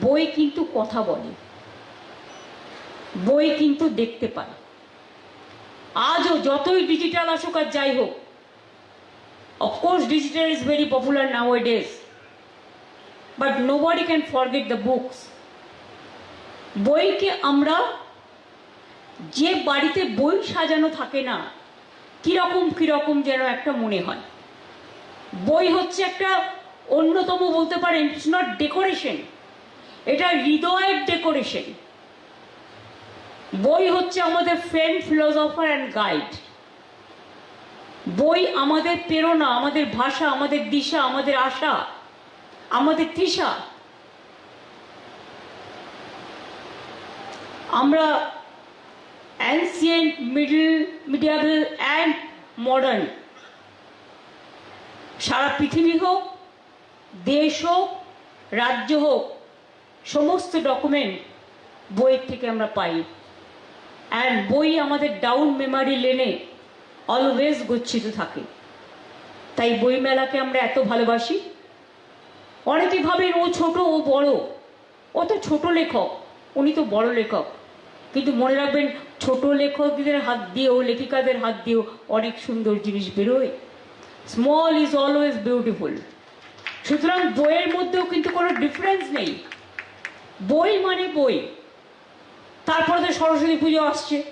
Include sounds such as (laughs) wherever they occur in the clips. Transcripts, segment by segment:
বই কিন্তু কথা বলে। বই কিন্তু দেখতে পায় আজও যতই ডিজিটাল আসুক আর যাই হোক of course digital is very popular nowadays but nobody can forget the books বইকে আমরা যে বাড়িতে বই সাজানো থাকে না, কীরকম কীরকম যেন একটা মনে হয়। বই হচ্ছে একটা অন্যতম বলতে পারেন ইটস নট ডেকোরেশন এটা হৃদয়ের ডেকোরেশন বই হচ্ছে আমাদের ফ্রেন্ড ফিলোসফার অ্যান্ড গাইড বই আমাদের প্রেরণা, আমাদের ভাষা, আমাদের দিশা, আমাদের আশা, আমাদের তৃষা। আমরা ancient middle medieval and modern সারা পৃথিবী হোক, দেশ হোক, রাজ্য হোক সমস্ত ডকুমেন্ট বইয়ের থেকে আমরা পাই। অ্যান্ড বই আমাদের ডাউন মেমারি লেনে অলওয়েজ গচ্ছিত থাকে। তাই বইমেলাকে আমরা এত ভালোবাসি। অনেকে ভাবেন, ও ছোট, ও বড়। ও তো ছোট লেখক, উনি তো বড় লেখক। কিন্তু মনে রাখবেন, ছোট লেখকদের হাত দিয়েও, লেখিকাদের হাত দিয়েও অনেক সুন্দর জিনিস বেরোয়। স্মল ইজ অলওয়েজ বিউটিফুল সুতরাং বইয়ের মধ্যেও কিন্তু কোনো ডিফারেন্স নেই। বই মানে বই। তারপরে তো সরস্বতী পুজো আসছে।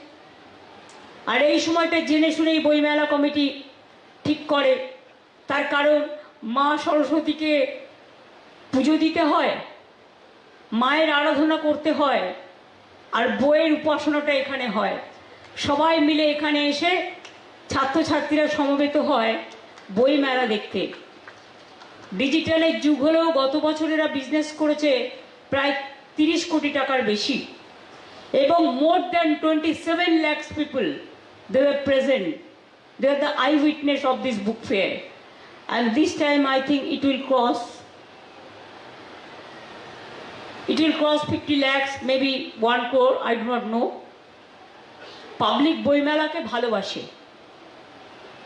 আর এই সময়টা জেনে শুনেই বইমেলা কমিটি ঠিক করে। তার কারণ, মা সরস্বতীকে পুজো দিতে হয়, মায়ের আরাধনা করতে হয়, আর বইয়ের উপাসনাটা এখানে হয়। সবাই মিলে এখানে এসে ছাত্রছাত্রীরা সমবেত হয় বই মেলা দেখতে। ডিজিটালের যুগ হলেও গত বছর এরা বিজনেস করেছে প্রায় তিরিশ কোটি টাকার বেশি। এবং more than twenty seven lakhs people they are present they are the eyewitness of this book fair and this time I think it will cross It will cross 50 lakhs, maybe 1 crore, I do not know. Public বইমেলাকে ভালোবাসে।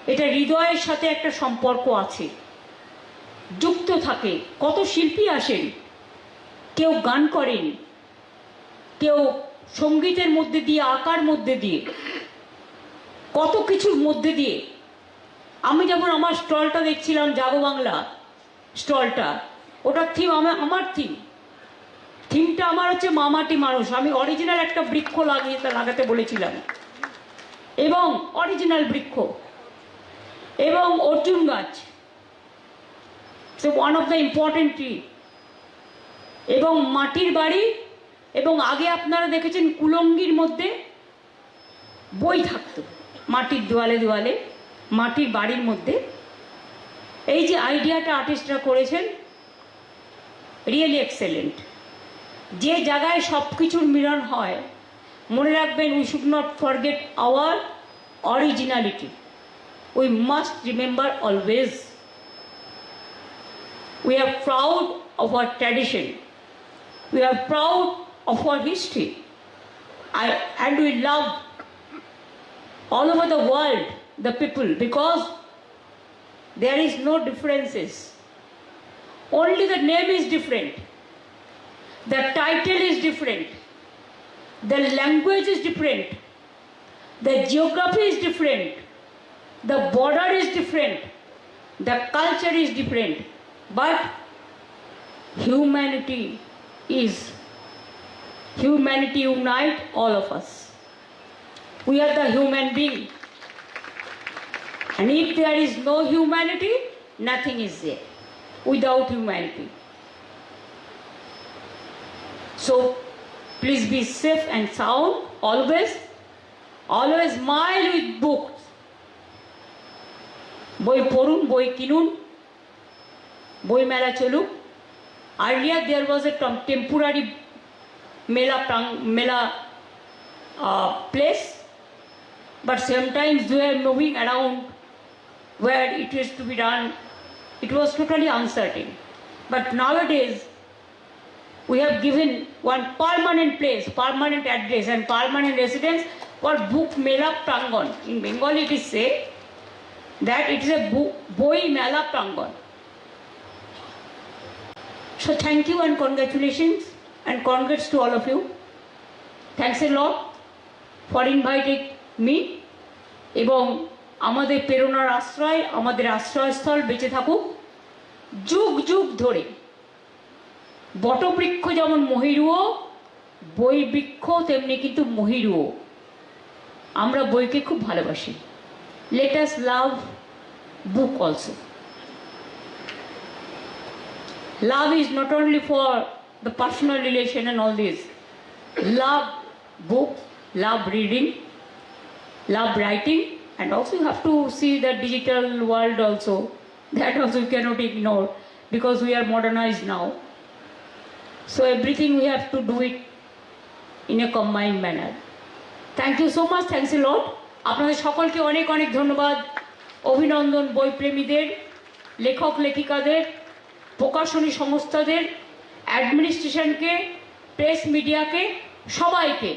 এটা হৃদয়ের সাথে একটা সম্পর্ক আছে। যুক্ত থাকে। কত শিল্পী আসেন? কেউ গান করেন, কেউ সঙ্গীতের মধ্যে দিয়ে, আঁকার মধ্যে দিয়ে, কত কিছুর মধ্যে দিয়ে। আমি যেমন আমার স্টলটা দেখছিলাম জাগো বাংলা স্টলটা, ওটার থিম আমার আমার থিম থিমটা আমার হচ্ছে মামাটি মানুষ। আমি অরিজিনাল একটা বৃক্ষ লাগিয়ে লাগাতে বলেছিলাম। এবং অরিজিনাল বৃক্ষ। এবং অর্জুন গাছ। One of the important tree এবং মাটির বাড়ি, এবং আগে আপনারা দেখেছেন কুলঙ্গির মধ্যে বই থাকতো, মাটির দেওয়ালে দেওয়ালে মাটির বাড়ির মধ্যে। এই যে আইডিয়াটা আর্টিস্টরা করেছেন, রিয়েলি এক্সেলেন্ট। যে জায়গায় সব কিছুর মিলন হয়, মনে রাখবেন, we should not forget our originality. We must remember always. We are proud of our tradition. We are proud of our history. I, and we love all over the world the people because there is no differences. Only the name is different. The title is different. The language is different. The geography is different. The border is different. The culture is different. But humanity is humanity unite all of us we are the human being and if there is no humanity nothing is there without humanity so please be safe and sound always. Always smile with books. বই পড়ুন বই কিনুন বই মেলা চলুক Earlier there was a temporary Mela, prang, Mela uh, place, but sometimes they are moving around where it is to be done. It was totally uncertain. But nowadays, we have given one permanent place, permanent address and permanent residence for book Mela Prangon. In Bengali it is said that it is a Boi Mela Prangon. So, thank you and congratulations. and congrats to all of you. Thanks a lot for inviting me এবং আমাদের প্রেরণার আশ্রয় আমাদের আশ্রয়স্থল বেঁচে থাকুক যুগ যুগ ধরে বটবৃক্ষ যেমন মহিরুও বই বৃক্ষ তেমনি কিন্তু মহিরুও আমরা বইকে খুব ভালোবাসি let us love book also love is not only for the personal relation and all this love book love reading love writing and also you have to see the digital world also (laughs) that also you cannot ignore because we are modernized now so everything we have to do it in a combined manner thank you so much thanks a lot আপনাদের সকলকে অনেক অনেক ধন্যবাদ অভিনন্দন বইপ্রেমীদের লেখক লেখিকাদের প্রকাশনী সংস্থাদের অ্যাডমিনিস্ট্রেশনকে press মিডিয়াকে সবাইকে